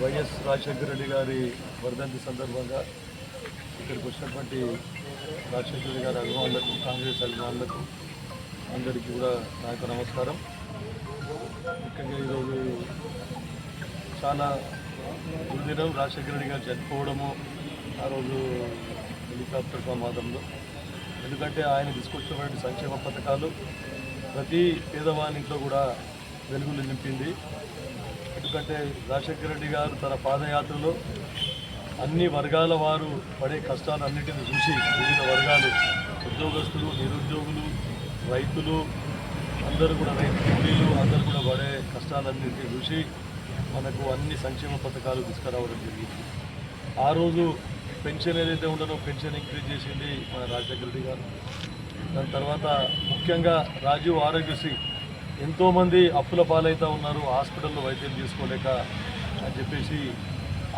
YS Rajasekhara Reddy గారి వర్ధంతి సందర్భంగా ఇక్కడికి వచ్చినటువంటి రాజశేఖర రెడ్డి గారి అభిమానులకు కాంగ్రెస్ అభిమానులకు అందరికీ కూడా నా యొక్క నమస్కారం. ముఖ్యంగా ఈరోజు చాలా గురుదినం రాజశేఖర రెడ్డి గారు చనిపోవడము ఆ రోజు హెలికాప్టర్ ప్రమాదంలో. ఎందుకంటే ఆయన తీసుకొచ్చినటువంటి సంక్షేమ పథకాలు ప్రతి పేదవానింట్లో కూడా వెలుగులు నింపింది. ఎందుకంటే రాజశేఖర రెడ్డి గారు తన పాదయాత్రలో అన్ని వర్గాల వారు పడే కష్టాలన్నింటినీ చూసి వివిధ వర్గాలు ఉద్యోగస్తులు నిరుద్యోగులు రైతులు అందరూ కూడా రైతు కూలీలు అందరూ కూడా పడే కష్టాలన్నింటినీ చూసి మనకు అన్ని సంక్షేమ పథకాలు తీసుకురావడం జరిగింది. ఆ రోజు పెన్షన్ ఏదైతే ఉండనో పెన్షన్ ఇంక్రీజ్ చేసింది మన రాజశేఖర రెడ్డి గారు. దాని తర్వాత ముఖ్యంగా రాజీవ్ ఆరోగ్యశ్రీ ఎంతోమంది అప్పుల పాలైతే ఉన్నారు హాస్పిటల్లో వైద్యం తీసుకోలేక అని చెప్పేసి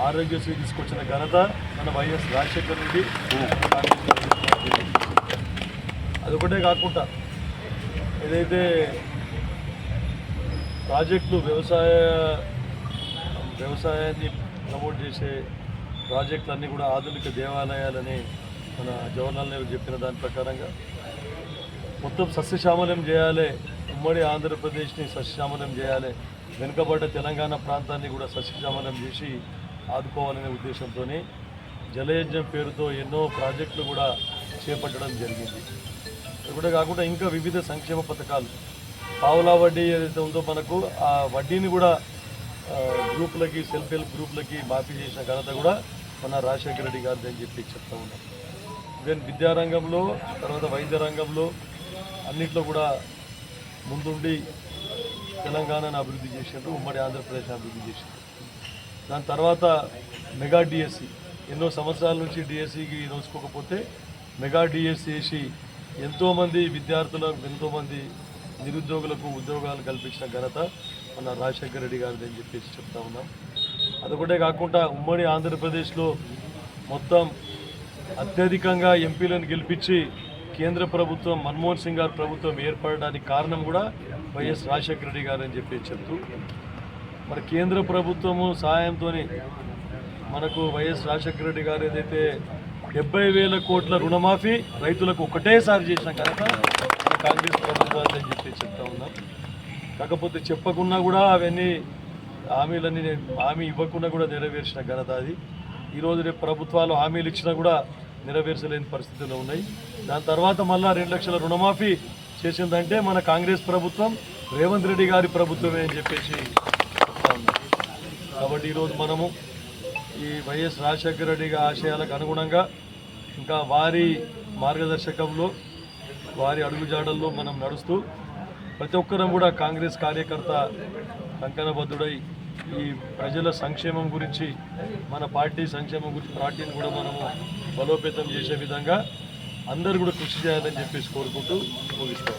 ఆరోగ్యశ్రీ తీసుకొచ్చిన ఘనత మన వైఎస్ రాజశేఖర్ రెడ్డి. అదొకటే కాకుండా ఏదైతే ప్రాజెక్టులు వ్యవసాయ వ్యవసాయాన్ని ప్రమోట్ చేసే ప్రాజెక్టులన్నీ కూడా ఆధునిక దేవాలయాలని మన జవహర్లాల్ నెహ్రూ చెప్పిన దాని ప్రకారంగా మొత్తం సస్యశ్యామలం చేయాలి ఉమ్మడి ఆంధ్రప్రదేశ్ని సస్యశ్యామలం చేయాలి వెనుకబడ్డ తెలంగాణ ప్రాంతాన్ని కూడా సస్యశ్యామలం చేసి ఆదుకోవాలనే ఉద్దేశంతో జలయజ్ఞం పేరుతో ఎన్నో ప్రాజెక్టులు కూడా చేపట్టడం జరిగింది. అది కూడా కాకుండా ఇంకా వివిధ సంక్షేమ పథకాలు. పావులా వడ్డీ ఏదైతే ఉందో మనకు ఆ వడ్డీని కూడా గ్రూపులకి సెల్ఫ్ హెల్ప్ గ్రూపులకి మాఫీ చేసిన ఘనత కూడా మన రాజశేఖర రెడ్డి గారిది అని చెప్పి చెప్తా ఉన్నాం. ఈవెన్ విద్యారంగంలో తర్వాత వైద్య రంగంలో అన్నిట్లో కూడా ముందుండి తెలంగాణను అభివృద్ధి చేసిండ్రు ఉమ్మడి ఆంధ్రప్రదేశ్ అభివృద్ధి చేసిండ్రు. దాని తర్వాత మెగా డిఎస్సి. ఎన్నో సంవత్సరాల నుంచి డిఎస్సికి నోచుకోకపోతే మెగా డిఎస్సి వేసి ఎంతోమంది విద్యార్థులకు ఎంతోమంది నిరుద్యోగులకు ఉద్యోగాలు కల్పించిన ఘనత మన రాజశేఖర రెడ్డి గారిది అని చెప్పేసి చెప్తా ఉన్నాం. అదొకటే కాకుండా ఉమ్మడి ఆంధ్రప్రదేశ్లో మొత్తం అత్యధికంగా ఎంపీలను గెలిపించి కేంద్ర ప్రభుత్వం మన్మోహన్ సింగ్ గారు ప్రభుత్వం ఏర్పడడానికి కారణం కూడా వైఎస్ రాజశేఖర రెడ్డి గారు అని చెప్పి చెప్తూ మరి కేంద్ర ప్రభుత్వము సహాయంతో మనకు వైఎస్ రాజశేఖర రెడ్డి గారు ఏదైతే డెబ్బై వేల కోట్ల రుణమాఫీ రైతులకు ఒకటేసారి చేసిన కనుక కాంగ్రెస్ ప్రభుత్వాన్ని అని చెప్పి చెప్తా ఉన్నాం. కాకపోతే చెప్పకున్నా కూడా అవన్నీ హామీలన్నీ నేను హామీ ఇవ్వకుండా కూడా నెరవేర్చిన ఘనత అది. ఈరోజు రేపు ప్రభుత్వాలు హామీలు ఇచ్చినా కూడా నెరవేర్చలేని పరిస్థితుల్లో ఉన్నాయి. దాని తర్వాత మళ్ళా రెండు లక్షల రుణమాఫీ చేసిందంటే మన కాంగ్రెస్ ప్రభుత్వం రేవంత్ రెడ్డి గారి ప్రభుత్వమే అని చెప్పేసి చెప్తా ఉన్నాం. కాబట్టి ఈరోజు మనము ఈ వైఎస్ రాజశేఖర రెడ్డి ఆశయాలకు అనుగుణంగా ఇంకా వారి మార్గదర్శకంలో వారి అడుగుజాడల్లో మనం నడుస్తూ ప్రతి ఒక్కరం కూడా కాంగ్రెస్ కార్యకర్త కంకణబద్ధుడై ఈ ప్రజల సంక్షేమం గురించి మన పార్టీ సంక్షేమం గురించి పార్టీని కూడా మనము బలోపేతం చేసే విధంగా అందరూ కూడా కృషి చేయాలని చెప్పేసి కోరుకుంటూ ముగిస్తాం.